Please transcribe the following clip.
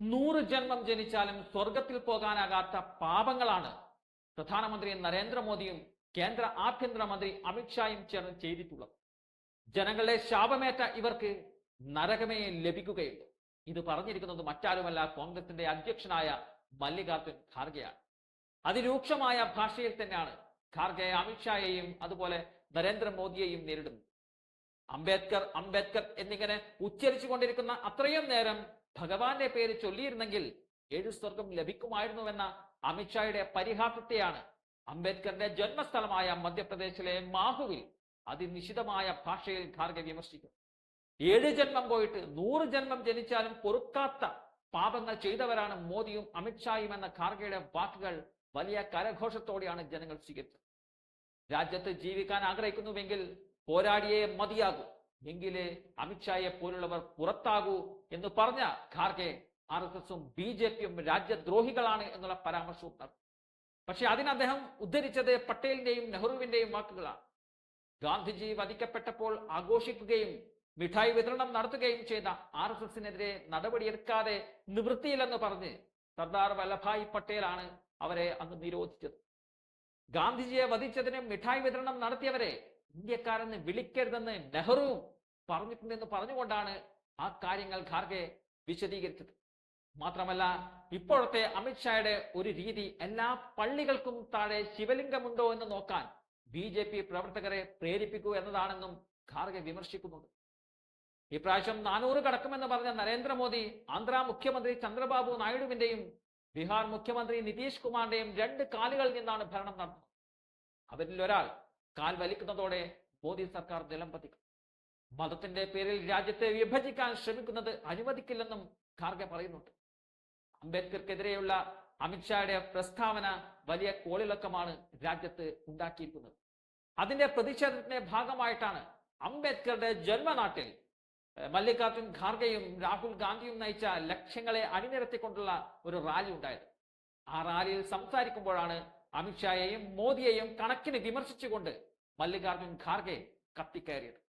നൂറ് ജന്മം ജനിച്ചാലും സ്വർഗത്തിൽ പോകാനാകാത്ത പാപങ്ങളാണ്. പ്രധാനമന്ത്രി നരേന്ദ്രമോദിയും കേന്ദ്ര ആഭ്യന്തരമന്ത്രി അമിത്ഷായും ചേർന്ന് ചെയ്തിട്ടുള്ളത്. ജനങ്ങളെ ശാപമേറ്റ ഇവർക്ക് നരകമേ ലഭിക്കുകയുള്ളൂ. ഇത് പറഞ്ഞിരിക്കുന്നത് മറ്റാരുമല്ല കോൺഗ്രസിന്റെ അധ്യക്ഷനായ മല്ലികാർജുൻ ഖാർഗെയാണ്. അതിരൂക്ഷമായ ഭാഷയിൽ തന്നെയാണ് ഖാർഗെ അമിത്ഷായെയും അതുപോലെ നരേന്ദ്രമോദിയെയും നേരിടുന്നത്. അംബേദ്കർ അംബേദ്കർ എന്നിങ്ങനെ ഉച്ചരിച്ചു കൊണ്ടിരിക്കുന്ന അത്രയും നേരം ഭഗവാന്റെ പേര് ചൊല്ലിയിരുന്നെങ്കിൽ ഏഴു സ്വർഗം ലഭിക്കുമായിരുന്നുവെന്ന അമിത്ഷായുടെ പരിഹാസത്തെയാണ് അംബേദ്കറിന്റെ ജന്മസ്ഥലമായ മധ്യപ്രദേശിലെ മാഹുവിൽ അതിനിശിതമായ ഭാഷയിൽ ഖാർഗെ വിമർശിക്കും. ഏഴ് ജന്മം പോയിട്ട് നൂറ് ജന്മം ജനിച്ചാലും പൊറുക്കാത്ത പാപങ്ങൾ ചെയ്തവരാണ് മോദിയും അമിത്ഷായും എന്ന ഖാർഗെയുടെ വാക്കുകൾ വലിയ കരഘോഷത്തോടെയാണ് ജനങ്ങൾ സ്വീകരിച്ചത്. രാജ്യത്ത് ജീവിക്കാൻ ആഗ്രഹിക്കുന്നുവെങ്കിൽ പോരാടിയേ മതിയാകൂ. എങ്കിലേ അമിത്ഷായെ പോലുള്ളവർ പുറത്താകൂ എന്ന് പറഞ്ഞ ഖാർഗെ ആർ എസ് എസും ബി ജെ പിയും രാജ്യദ്രോഹികളാണ് എന്നുള്ള പരാമർശവും നടത്തി പക്ഷെ അതിന് അദ്ദേഹം ഉദ്ധരിച്ചത് പട്ടേലിന്റെയും നെഹ്റുവിന്റെയും വാക്കുകളാണ്. ഗാന്ധിജി വധിക്കപ്പെട്ടപ്പോൾ ആഘോഷിക്കുകയും മിഠായി വിതരണം നടത്തുകയും ചെയ്ത ആർ എസ് എസിനെതിരെ നടപടിയെടുക്കാതെ നിവൃത്തിയില്ലെന്ന് പറഞ്ഞ് സർദാർ വല്ലഭായ് പട്ടേലാണ് അവരെ അന്ന് നിരോധിച്ചത്. ഗാന്ധിജിയെ വധിച്ചതിന് മിഠായി വിതരണം നടത്തിയവരെ ഇന്ത്യക്കാരെന്ന് വിളിക്കരുതെന്ന് നെഹ്റുവും പറഞ്ഞിട്ടുണ്ടെന്ന് പറഞ്ഞുകൊണ്ടാണ് ആ കാര്യങ്ങൾ ഖാർഗെ വിശദീകരിച്ചത്. മാത്രമല്ല ഇപ്പോഴത്തെ അമിത്ഷായുടെ ഒരു രീതി എല്ലാ പള്ളികൾക്കും താഴെ ശിവലിംഗമുണ്ടോ എന്ന് നോക്കാൻ ബി ജെ പി പ്രവർത്തകരെ പ്രേരിപ്പിക്കൂ എന്നതാണെന്നും ഖാർഗെ വിമർശിക്കുന്നുണ്ട്. ഇപ്രാവശ്യം നാനൂറ് കടക്കുമെന്ന് പറഞ്ഞ നരേന്ദ്രമോദി ആന്ധ്ര മുഖ്യമന്ത്രി ചന്ദ്രബാബു നായിഡുവിന്റെയും ബീഹാർ മുഖ്യമന്ത്രി നിതീഷ് കുമാറിന്റെയും രണ്ട് കാലുകളിൽ നിന്നാണ് ഭരണം നടന്നത്. അവരിൽ ഒരാൾ കാൽ വലിക്കുന്നതോടെ മോദി സർക്കാർ നിലംപതിക്കും മതത്തിന്റെ പേരിൽ രാജ്യത്തെ വിഭജിക്കാൻ ശ്രമിക്കുന്നത് അനുവദിക്കില്ലെന്നും ഖാർഗെ പറയുന്നുണ്ട്. അംബേദ്കർക്കെതിരെയുള്ള അമിത്ഷായുടെ പ്രസ്താവന വലിയ കോളിളക്കമാണ് രാജ്യത്ത് ഉണ്ടാക്കിയിരിക്കുന്നത്. അതിന്റെ പ്രതിഷേധത്തിന്റെ ഭാഗമായിട്ടാണ് അംബേദ്കറുടെ ജന്മനാട്ടിൽ മല്ലികാർജുൻ ഖാർഗെയും രാഹുൽ ഗാന്ധിയും നയിച്ച ലക്ഷ്യങ്ങളെ അണിനിരത്തിക്കൊണ്ടുള്ള ഒരു റാലി ഉണ്ടായത്. ആ റാലിയിൽ സംസാരിക്കുമ്പോഴാണ് അമിത്ഷായെയും മോദിയെയും കണക്കിന് വിമർശിച്ചുകൊണ്ട് മല്ലികാർജുൻ ഖാർഗെ കത്തിക്കയറിയത്.